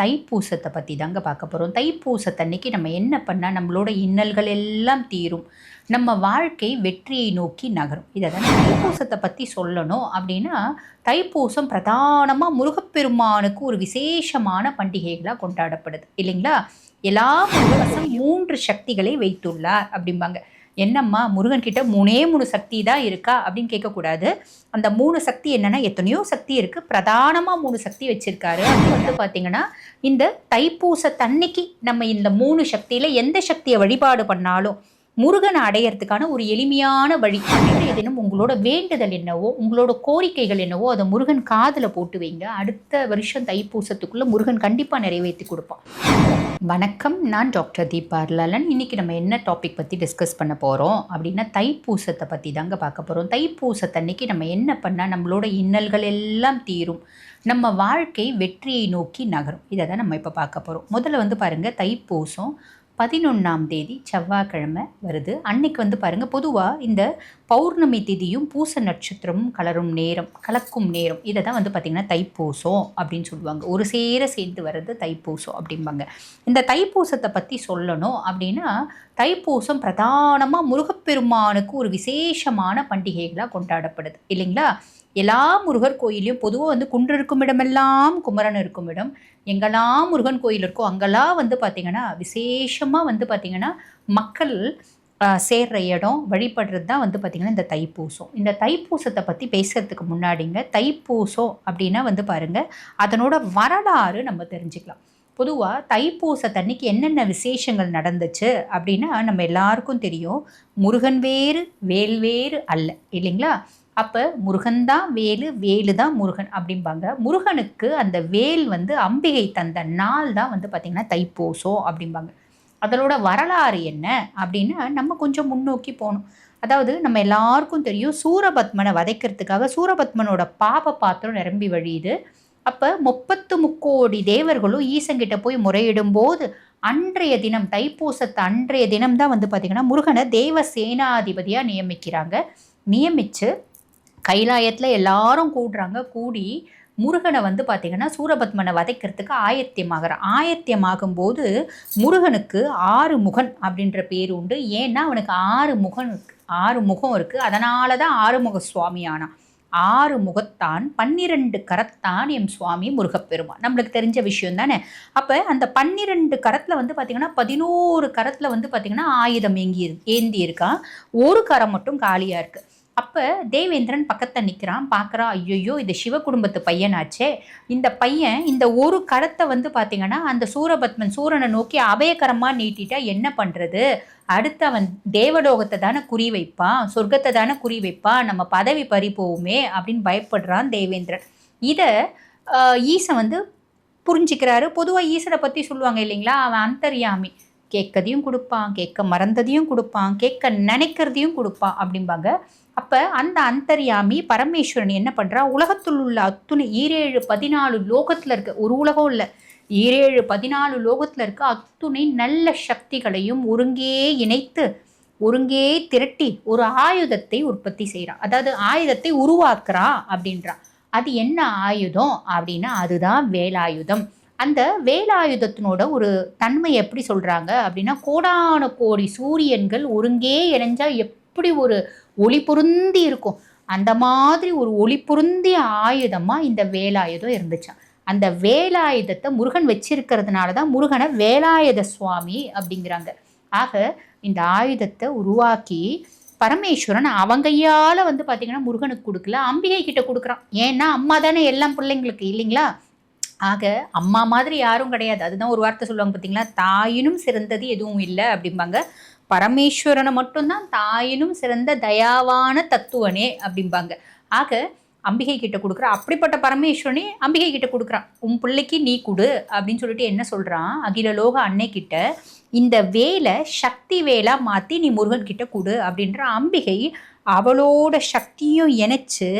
தைப்பூசத்தை பற்றி தாங்க பார்க்க போகிறோம் தைப்பூசத்தன்னைக்கு நம்ம என்ன பண்ணால் நம்மளோட இன்னல்கள் எல்லாம் தீரும். நம்ம வாழ்க்கை வெற்றியை நோக்கி நகரும். இதை தான் தைப்பூசத்தை பற்றி சொல்லணும் அப்படின்னா தைப்பூசம் பிரதானமாக முருகப்பெருமானுக்கு ஒரு விசேஷமான பண்டிகைகளாக கொண்டாடப்படுது. இல்லைங்களா? எல்லா முருகசம் மூன்று சக்திகளை வைத்துள்ளார் அப்படிம்பாங்க. என்னம்மா முருகன் கிட்ட மூணே மூணு சக்தி தான் இருக்கா அப்படின்னு கேட்கக்கூடாது. அந்த மூணு சக்தி என்னன்னா எத்தனையோ சக்தி இருக்குது பிரதானமாக மூணு சக்தி வச்சுருக்காரு. அது வந்து பார்த்திங்கன்னா இந்த தைப்பூச தன்னைக்கு நம்ம இந்த மூணு சக்தியில் எந்த சக்தியை வழிபாடு பண்ணாலும் முருகனை அடையறதுக்கான ஒரு எளிமையான வழி அன்றைய தினம் உங்களோட வேண்டுதல் என்னவோ உங்களோட கோரிக்கைகள் என்னவோ அதை முருகன் காதில் போட்டு வைங்க. அடுத்த வருஷம் தைப்பூசத்துக்குள்ளே முருகன் கண்டிப்பாக நிறைவேற்றி கொடுப்பான். வணக்கம் நான் டாக்டர் தீபா லலன் இன்னைக்கு நம்ம என்ன டாபிக் பற்றி டிஸ்கஸ் பண்ண போகிறோம் அப்படின்னா தைப்பூசத்தை பற்றி தாங்க பார்க்க போகிறோம் தைப்பூசத்தன்னைக்கு நம்ம என்ன பண்ணால் நம்மளோட இன்னல்கள் எல்லாம் தீரும். நம்ம வாழ்க்கை வெற்றியை நோக்கி நகரும். இதை தான் நம்ம இப்போ பார்க்க போகிறோம் முதல்ல வந்து பாருங்கள் தைப்பூசம் பதினொன்றாம் தேதி செவ்வாய்க்கிழமை வருது. அன்னைக்கு வந்து பாருங்கள் பொதுவாக இந்த பௌர்ணமி திதியும் பூச நட்சத்திரமும் கலரும் நேரம் கலக்கும் நேரம். இதை தான் வந்து பார்த்திங்கன்னா தைப்பூசம் அப்படின்னு சொல்லுவாங்க. ஒரு சேர சேர்ந்து வர்றது தைப்பூசம் அப்படிம்பாங்க. இந்த தைப்பூசத்தை பற்றி சொல்லணும் அப்படின்னா தைப்பூசம் பிரதானமாக முருகப்பெருமானுக்கு ஒரு விசேஷமான பண்டிகைகளாக கொண்டாடப்படுது. இல்லைங்களா? எல்லா முருகர் கோயிலையும் பொதுவாக வந்து குன்று இருக்கும் இடமெல்லாம் குமரன் இருக்கும் இடம். எங்கெல்லாம் முருகன் கோயில் இருக்கோ அங்கெல்லாம் வந்து பார்த்திங்கன்னா விசேஷமாக வந்து பார்த்திங்கன்னா மக்கள் சேர்ற இடம் வழிபடுறது தான் வந்து பார்த்திங்கன்னா இந்த தைப்பூசம். இந்த தைப்பூசத்தை பற்றி பேசுகிறதுக்கு முன்னாடிங்க தைப்பூசம் அப்படின்னா வந்து பாருங்கள் அதனோட வரலாறு நம்ம தெரிஞ்சுக்கலாம். பொதுவாக தைப்பூசத்தன்னைக்கு என்னென்ன விசேஷங்கள் நடந்துச்சு அப்படின்னா நம்ம எல்லாருக்கும் தெரியும் முருகன் வேறு வேல் வேறு அல்ல இல்லைங்களா? அப்போ முருகன் தான் வேலு வேலு தான் முருகன் அப்படிம்பாங்க. முருகனுக்கு அந்த வேல் வந்து அம்பிகை தந்த நாள் தான் வந்து பார்த்திங்கன்னா தைப்பூசம் அப்படிம்பாங்க. அதனோட வரலாறு என்ன அப்படின்னா நம்ம கொஞ்சம் முன்னோக்கி போகணும். அதாவது நம்ம எல்லாருக்கும் தெரியும் சூரபத்மனை வதைக்கிறதுக்காக சூரபத்மனோட பாப பாத்திரம் நிரம்பி வழியுது. அப்போ முப்பத்து முக்கோடி தேவர்களும் ஈசங்கிட்ட போய் முறையிடும் போது அன்றைய தினம் தைப்பூசத்து அன்றைய தினம் தான் வந்து பார்த்திங்கன்னா முருகனை தேவ சேனாதிபதியாக நியமிக்கிறாங்க. நியமித்து கைலாயத்தில் எல்லாரும் கூடுறாங்க கூடி முருகனை வந்து பார்த்திங்கன்னா சூரபத்மனை வதைக்கிறதுக்கு ஆயத்தியமாகிறான் ஆயத்தியமாகும் போது முருகனுக்கு ஆறு முகன் அப்படின்ற பேர் உண்டு. ஏன்னா அவனுக்கு ஆறு முகன் ஆறு முகம் இருக்குது அதனால தான் ஆறுமுக சுவாமி ஆனான் ஆறு முகத்தான் பன்னிரண்டு கரத்தான் எம் சுவாமி முருகப்பெருமான். நம்மளுக்கு தெரிஞ்ச விஷயம் தானே? அப்போ அந்த பன்னிரெண்டு கரத்தில் வந்து பார்த்திங்கன்னா பதினோரு கரத்தில் வந்து பார்த்திங்கன்னா ஆயுதம் ஏங்கி ஏந்தி இருக்கான் ஒரு கரம் மட்டும் காலியாக இருக்குது அப்போ தேவேந்திரன் பக்கத்தில் நிற்கிறான் பார்க்குறான் ஐயோ இது சிவ குடும்பத்து பையனாச்சே. இந்த பையன் இந்த ஒரு கரத்தை வந்து பார்த்திங்கன்னா அந்த சூரபத்மன் சூரனை நோக்கி அபயகரமாக நீட்டிட்டா என்ன பண்ணுறது அடுத்து அவன் தேவலோகத்தை தானே குறி வைப்பான் சொர்க்கத்தை தானே குறி வைப்பான் நம்ம பதவி பறி போகுமே அப்படின்னு பயப்படுறான் தேவேந்திரன். இதை ஈசன் வந்து புரிஞ்சுக்கிறாரு. பொதுவாக ஈசனை பற்றி சொல்லுவாங்க இல்லைங்களா? அவன் அந்தர்யாமி. கேட்கதையும் கொடுப்பான் கேட்க மறந்ததையும் கொடுப்பான் கேட்க நினைக்கிறதையும் கொடுப்பான் அப்படிம்பாங்க. அப்போ அந்த அந்தர்யாமி பரமேஸ்வரன் என்ன பண்ணுறா உலகத்தில் உள்ள அத்துணை ஈரேழு பதினாலு லோகத்தில் இருக்க ஒரு உலகம் இல்லை ஈரேழு பதினாலு லோகத்தில் இருக்க அத்துணை நல்ல சக்திகளையும் ஒருங்கே இணைத்து ஒருங்கே திரட்டி ஒரு ஆயுதத்தை உற்பத்தி செய்கிறான் அதாவது ஆயுதத்தை உருவாக்குறான் அப்படின்றான் அது என்ன ஆயுதம் அப்படின்னா அதுதான் வேலாயுதம். அந்த வேலாயுதத்தினோட ஒரு தன்மை எப்படி சொல்கிறாங்க அப்படின்னா கோடான கோடி சூரியன்கள் ஒருங்கே இணைஞ்சா அப்படி ஒரு ஒளி பொருந்தி இருக்கும். அந்த மாதிரி ஒரு ஒளி பொருந்திய ஆயுதமாக இந்த வேலாயுதம் இருந்துச்சான் அந்த வேலாயுதத்தை முருகன் வச்சிருக்கிறதுனால தான் முருகனை வேலாயுத சுவாமி அப்படிங்கிறாங்க. ஆக இந்த ஆயுதத்தை உருவாக்கி பரமேஸ்வரன் அவங்கையால் வந்து பார்த்திங்கன்னா முருகனுக்கு கொடுக்கல அம்பிகை கிட்ட கொடுக்குறான். ஏன்னா அம்மா தானே எல்லாம் பிள்ளைங்களுக்கு இல்லைங்களா? ஆக அம்மா மாதிரி யாரும் கிடையாது. அதுதான் ஒரு வார்த்தை சொல்லுவாங்க பார்த்தீங்களா தாயினும் சிறந்தது எதுவும் இல்லை அப்படிம்பாங்க. பரமேஸ்வரனை மட்டும்தான் தாயினும் சிறந்த தயாவான தத்துவனே அப்படிம்பாங்க. ஆக அம்பிகை கிட்ட கொடுக்குற அப்படிப்பட்ட பரமேஸ்வரனே அம்பிகை கிட்ட கொடுக்குறான். உன் பிள்ளைக்கு நீ கொடு அப்படின்னு சொல்லிட்டு என்ன சொல்றான்? அகில லோக அன்னை கிட்ட இந்த வேலை சக்தி வேலா மாத்தி நீ முருகன் கிட்ட கொடு அப்படின்ற அம்பிகை அவளோட சக்தியும் இணைச்சு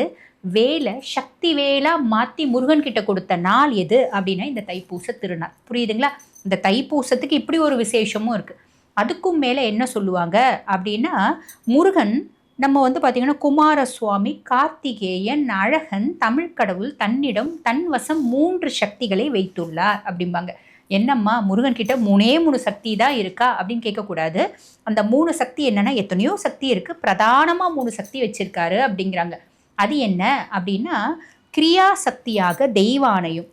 வேலை சக்தி வேலா மாத்தி முருகன் கிட்ட கொடுத்த நாள் எது? அப்படின்னா இந்த தைப்பூச திருநாள். புரியுதுங்களா? இந்த தைப்பூசத்துக்கு இப்படி ஒரு விசேஷமும் இருக்குது அதுக்கும் மேலே என்ன சொல்லுவாங்க அப்படின்னா முருகன் நம்ம வந்து பார்த்திங்கன்னா குமாரசுவாமி கார்த்திகேயன் அழகன் தமிழ் கடவுள் தன்னிடம் தன் வசம் மூன்று சக்திகளை வைத்துள்ளார் அப்படிம்பாங்க. என்னம்மா முருகன்கிட்ட மூணே மூணு சக்தி தான் இருக்கா அப்படின்னு கேட்கக்கூடாது. அந்த மூணு சக்தி என்னென்னா எத்தனையோ சக்தி இருக்குது பிரதானமாக மூணு சக்தி வச்சுருக்காரு அப்படிங்கிறாங்க. அது என்ன அப்படின்னா கிரியா சக்தியாக தெய்வானையும்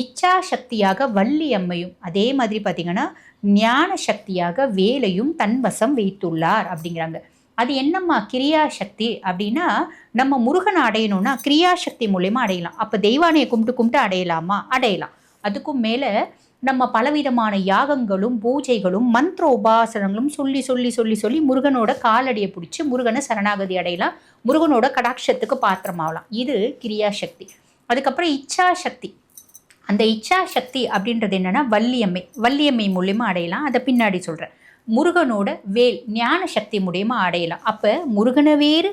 இச்சா சக்தியாக வள்ளி அம்மையும் அதே மாதிரி பார்த்தீங்கன்னா ஞான சக்தியாக வேலையும் தன்வசம் வைத்துள்ளார் அப்படிங்கிறாங்க. அது என்னம்மா கிரியா சக்தி அப்படின்னா நம்ம முருகனை அடையணும்னா கிரியா சக்தி மூலயமா அடையலாம். அப்போ தெய்வானையை கும்பிட்டு கும்பிட்டு அடையலாமா? அடையலாம். அதுக்கும் மேலே நம்ம பலவிதமான யாகங்களும் பூஜைகளும் மந்திர உபாசனங்களும் சொல்லி சொல்லி சொல்லி சொல்லி முருகனோட காலடியை பிடிச்சி முருகனை சரணாகதி அடையலாம். முருகனோட கடாட்சத்துக்கு பாத்திரமாகலாம். இது கிரியா சக்தி அதுக்கப்புறம் இச்சா சக்தி அந்த இச்சா சக்தி அப்படின்றது என்னென்னா வள்ளியம்மை வள்ளியம்மை மூலியமாக அடையலாம். அதை பின்னாடி சொல்கிறேன் முருகனோட வேல் ஞான சக்தி மூலியமா அடையலாம். அப்போ முருகனை வேறு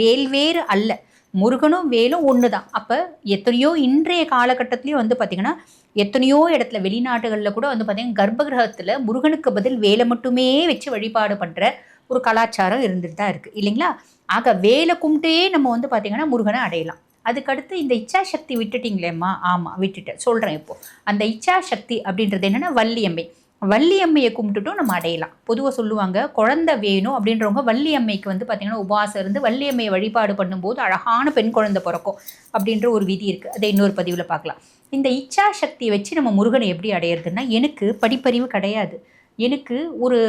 வேல் வேறு அல்ல. முருகனும் வேலும் ஒன்று தான் அப்போ எத்தனையோ இன்றைய காலகட்டத்திலையும் வந்து பார்த்திங்கன்னா எத்தனையோ இடத்துல வெளிநாடுகளில் கூட வந்து பார்த்திங்கன்னா கர்ப்பகிரகத்தில் முருகனுக்கு பதில் வேலை மட்டுமே வச்சு வழிபாடு பண்ணுற ஒரு கலாச்சாரம் இருந்துட்டு தான் இருக்குது இல்லைங்களா? ஆக வேலை கும்பிட்டே நம்ம வந்து பார்த்திங்கன்னா முருகனை அடையலாம். அதுக்கடுத்து இந்த இச்சா சக்தி விட்டுட்டிங்களேம்மா? ஆமாம் விட்டுட்டேன். சொல்கிறேன் இப்போது அந்த இச்சா சக்தி அப்படின்றது என்னென்னா வள்ளியம்மை. வள்ளியம்மையை கும்பிட்டுட்டும் நம்ம அடையலாம். பொதுவாக சொல்லுவாங்க குழந்தை வேணும் அப்படின்றவங்க வள்ளியம்மைக்கு வந்து பார்த்திங்கன்னா உபாசம் இருந்து வள்ளியம்மையை வழிபாடு பண்ணும்போது அழகான பெண் குழந்தை பிறக்கும் அப்படின்ற ஒரு விதி இருக்குது அதை இன்னொரு பதிவில் பார்க்கலாம். இந்த இச்சா சக்தியை வச்சு நம்ம முருகனை எப்படி அடையிறதுன்னா எனக்கு படிப்பறிவு கிடையாது. எனக்கு ஒரு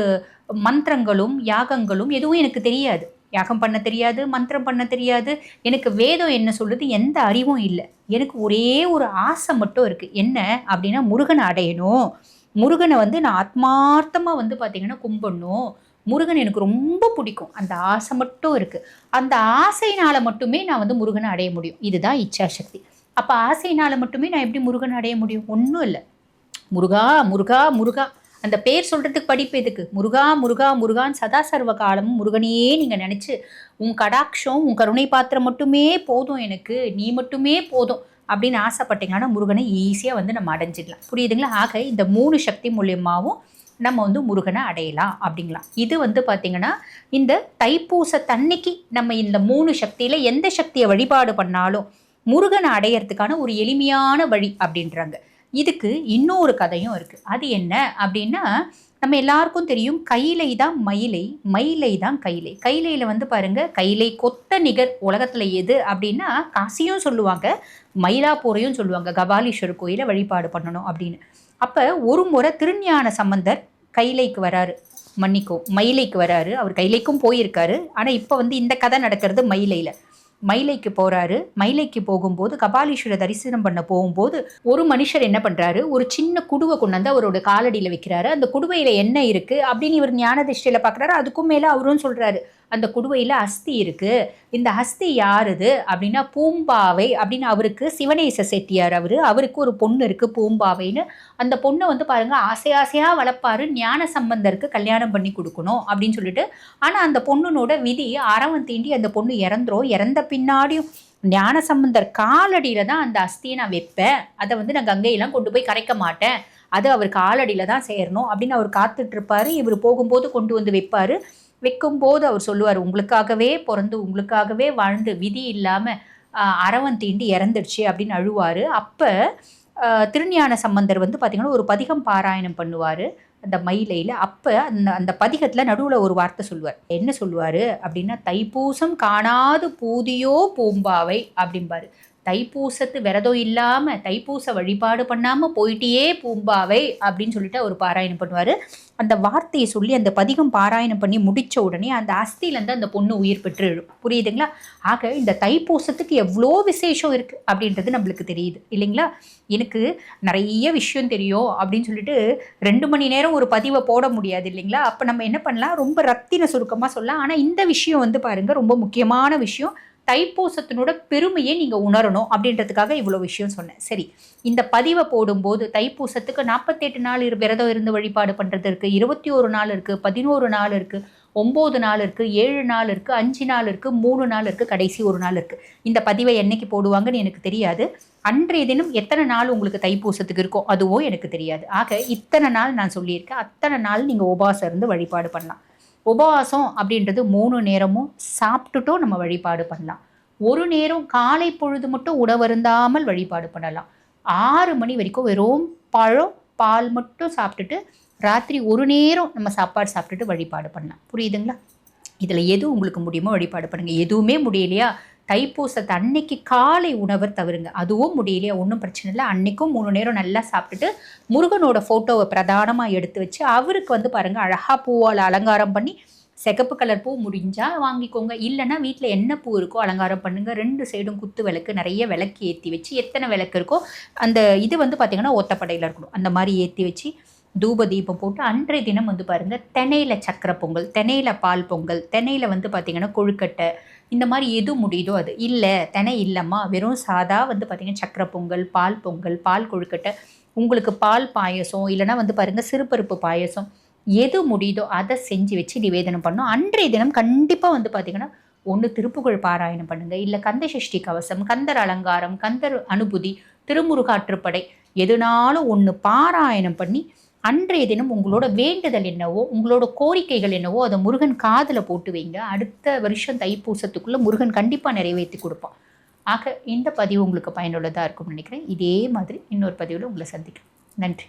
மந்திரங்களும் யாகங்களும் எதுவும் எனக்கு தெரியாது. யாகம் பண்ண தெரியாது மந்திரம் பண்ண தெரியாது. எனக்கு வேதம் என்ன சொல்லுது எந்த அறிவும் இல்லை. எனக்கு ஒரே ஒரு ஆசை மட்டும் இருக்குது என்ன அப்படின்னா முருகனை அடையணும். முருகனை வந்து நான் ஆத்மார்த்தமாக வந்து பார்த்திங்கன்னா கும்பிடணும். முருகன் எனக்கு ரொம்ப பிடிக்கும். அந்த ஆசை மட்டும் இருக்குது அந்த ஆசையினால் மட்டுமே நான் வந்து முருகனை அடைய முடியும். இதுதான் இச்சாசக்தி. அப்போ ஆசையினால் மட்டுமே நான் எப்படி முருகனை அடைய முடியும்? ஒன்றும் இல்லை. முருகா முருகா முருகா. அந்த பேர் சொல்கிறதுக்கு படிப்பு எதுக்கு? முருகா முருகா முருகான் சதா சர்வ காலமும் முருகனையே நீங்கள் நினச்சி உன் கடாட்சம் உன் கருணை பாத்திரம் மட்டுமே போதும் எனக்கு நீ மட்டுமே போதும் அப்படின்னு ஆசைப்பட்டீங்கன்னா முருகனை ஈஸியாக வந்து நம்ம அடைஞ்சிடலாம். புரியுதுங்களா? ஆக இந்த மூணு சக்தி மூலியமாகவும் நம்ம வந்து முருகனை அடையலாம் அப்படிங்களாம் இது வந்து பார்த்திங்கன்னா இந்த தைப்பூச தன்னைக்கு நம்ம இந்த மூணு சக்தியில் எந்த சக்தியை வழிபாடு பண்ணாலும் முருகனை அடையிறதுக்கான ஒரு எளிமையான வழி அப்படின்றாங்க. இதுக்கு இன்னொரு கதையும் இருக்குது அது என்ன அப்படின்னா நம்ம எல்லாருக்கும் தெரியும் கைலை தான் மயிலை மயிலை தான் கைலை. கைலையில் வந்து பாருங்கள் கைலை கொத்த நிகர் உலகத்தில் எது அப்படின்னா காசியும் சொல்லுவாங்க மயிலாப்பூரையும் சொல்லுவாங்க கபாலீஸ்வரர் கோயிலை வழிபாடு பண்ணணும் அப்படின்னு. அப்போ ஒரு முறை திருஞான சம்பந்தர் கைலைக்கு வராரு மன்னிக்கோ மயிலைக்கு வராரு. அவர் கைலைக்கும் போயிருக்காரு. ஆனால் இப்போ வந்து இந்த கதை நடக்கிறது மயிலையில். மயிலைக்கு போறாரு. மயிலைக்கு போகும்போது கபாலீஸ்வர தரிசனம் பண்ண போகும்போது ஒரு மனுஷர் என்ன பண்றாரு? ஒரு சின்ன குடுவை கொண்டு வந்து அவரோட காலடியில் வைக்கிறாரு. அந்த குடுவையில என்ன இருக்கு? அப்படின்னு இவர் ஞான திருஷ்டியில பாக்குறாரு. அதுக்கும் மேல அவரும் சொல்றாரு. அந்த குடுவையில் அஸ்தி இருக்குது இந்த அஸ்தி யாருது? அப்படின்னா பூம்பாவை அப்படின்னு அவருக்கு சிவனேச செட்டியார் அவர். அவருக்கு ஒரு பொண்ணு இருக்குது பூம்பாவைன்னு. அந்த பொண்ணை வந்து பாருங்கள் ஆசை ஆசையாக வளர்ப்பாரு. ஞான சம்பந்தருக்கு கல்யாணம் பண்ணி கொடுக்கணும் அப்படின்னு சொல்லிட்டு. ஆனால் அந்த பொண்ணுனோட விதி அறவன் தீண்டி அந்த பொண்ணு இறந்துரும். இறந்த பின்னாடியும் ஞான சம்பந்தர் காலடியில் தான் அந்த அஸ்தியை நான் வைப்பேன். அதை வந்து நான் கங்கையெல்லாம் கொண்டு போய் கரைக்க மாட்டேன். அது அவர் காலடியில் தான் சேரணும் அப்படின்னு அவர் காத்துட்ருப்பார் இவர் போகும்போது கொண்டு வந்து வைப்பார். வைக்கும்போது அவர் சொல்லுவார் உங்களுக்காகவே பிறந்து உங்களுக்காகவே வாழ்ந்து விதி இல்லாமல் அறவன் தீண்டி இறந்துடுச்சு அப்படின்னு அழுவார். அப்போ திருஞான சம்பந்தர் வந்து பார்த்திங்கன்னா ஒரு பதிகம் பாராயணம் பண்ணுவார் அந்த மயிலையில். அப்போ அந்த அந்த பதிகத்தில் நடுவில் ஒரு வார்த்தை சொல்லுவார். என்ன சொல்லுவார் அப்படின்னா தைப்பூசம் காணாது பூதியோ பூம்பாவை அப்படிம்பார். தைப்பூசத்து விரதம் இல்லாமல் தைப்பூச வழிபாடு பண்ணாமல் போயிட்டே பூம்பாவை அப்படின்னு சொல்லிட்டு அவர் பாராயணம் பண்ணுவார். அந்த வார்த்தையை சொல்லி அந்த பதிகம் பாராயணம் பண்ணி முடித்த உடனே அந்த அஸ்தியிலேருந்து அந்த பொண்ணு உயிர் பெற்று புரியுதுங்களா? ஆக இந்த தைப்பூசத்துக்கு எவ்வளோ விசேஷம் இருக்குது அப்படின்றது நம்மளுக்கு தெரியுது. இல்லைங்களா? எனக்கு நிறைய விஷயம் தெரியும் அப்படின்னு சொல்லிட்டு ரெண்டு மணி நேரம் ஒரு பதிவை போட முடியாது இல்லைங்களா? அப்போ நம்ம என்ன பண்ணலாம்? ரொம்ப ரத்தின சுருக்கமாக சொல்லலாம். ஆனால் இந்த விஷயம் வந்து பாருங்கள் ரொம்ப முக்கியமான விஷயம். தைப்பூசத்தினோட பெருமையை நீங்கள் உணரணும் அப்படின்றதுக்காக இவ்வளோ விஷயம் சொன்னேன். சரி இந்த பதிவை போடும்போது தைப்பூசத்துக்கு நாற்பத்தெட்டு நாள் விரதம் இருந்து வழிபாடு பண்ணுறது இருக்குது இருபத்தி ஒரு நாள் இருக்குது பதினோரு நாள் இருக்குது ஒம்பது நாள் இருக்குது ஏழு நாள் இருக்குது அஞ்சு நாள் இருக்குது மூணு நாள் இருக்குது கடைசி ஒரு நாள் இருக்குது இந்த பதிவை என்றைக்கு போடுவாங்கன்னு எனக்கு தெரியாது. அன்றைய தினம் எத்தனை நாள் உங்களுக்கு தைப்பூசத்துக்கு இருக்கோ அதுவோ எனக்கு தெரியாது. ஆக இத்தனை நாள் நான் சொல்லியிருக்கேன். அத்தனை நாள் நீங்கள் உபாசம் இருந்து வழிபாடு பண்ணலாம். உபவாசம் அப்படின்றது மூணு நேரமும் சாப்பிட்டுட்டும் நம்ம வழிபாடு பண்ணலாம். ஒரு நேரம் காலை பொழுது மட்டும் உணவருந்தாமல் வழிபாடு பண்ணலாம். ஆறு மணி வரைக்கும் வெறும் பழம் பால் மட்டும் சாப்பிட்டுட்டு ராத்திரி ஒரு நேரம் நம்ம சாப்பாடு சாப்பிட்டுட்டு வழிபாடு பண்ணலாம். புரியுதுங்களா? இதில் எது உங்களுக்கு முடியுமோ வழிபாடு பண்ணுங்கள் எதுவுமே முடியலையா? தைப்பூசத்தை அன்னைக்கு காலை உணவை தவிருங்க அதுவும் முடியலையா? ஒன்றும் பிரச்சனை இல்லை. அன்னைக்கும் மூணு நேரம் நல்லா சாப்பிட்டுட்டு முருகனோட ஃபோட்டோவை பிரதானமாக எடுத்து வச்சு அவருக்கு வந்து பாருங்கள் அழகாக பூவால் அலங்காரம் பண்ணி சிகப்பு கலர் பூ முடிஞ்சால் வாங்கிக்கோங்க. இல்லைன்னா வீட்டில் என்ன பூ இருக்கோ அலங்காரம் பண்ணுங்கள் ரெண்டு சைடும் குத்து விளக்கு நிறைய விளக்கு ஏற்றி வச்சு எத்தனை விளக்கு இருக்கோ அந்த இது வந்து பார்த்திங்கன்னா ஒத்தப்படையில் இருக்கணும். அந்த மாதிரி ஏற்றி வச்சு தூப தீபம் போட்டு அன்றைய தினம் வந்து பாருங்கள் தெனையில் சக்கரை பொங்கல் தென்னையில் பால் பொங்கல் தெனையில் வந்து பார்த்திங்கன்னா கொழுக்கட்டை இந்த மாதிரி எது முடியுதோ அது. இல்லை தெனை இல்லைம்மா வெறும் சாதா வந்து பார்த்திங்கன்னா சக்கரை பொங்கல் பால் பொங்கல் பால் கொழுக்கட்டை உங்களுக்கு பால் பாயசம் இல்லைனா வந்து பாருங்கள் சிறுபருப்பு பாயசம் எது முடியுதோ அதை செஞ்சு வச்சு நிவேதனம் பண்ணோம் அன்றைய தினம் கண்டிப்பாக வந்து பார்த்திங்கன்னா ஒன்று திருப்புகழ் பாராயணம் பண்ணுங்கள் இல்லை கந்த சஷ்டி கவசம் கந்தர் அலங்காரம் கந்தர் அனுபூதி திருமுருகாற்றுப்படை எதுனாலும் ஒன்று பாராயணம் பண்ணி அன்றைய தினம் உங்களோட வேண்டுதல் என்னவோ உங்களோட கோரிக்கைகள் என்னவோ அதை முருகன் காதில் போட்டு வைங்க. அடுத்த வருஷம் தைப்பூசத்துக்குள்ளே முருகன் கண்டிப்பாக நிறைவேற்றி கொடுப்பான். ஆக இந்த பதிவு உங்களுக்கு பயனுள்ளதாக இருக்கும்னு நினைக்கிறேன். இதே மாதிரி இன்னொரு பதிவில் உங்களை சந்திக்கிறேன் நன்றி.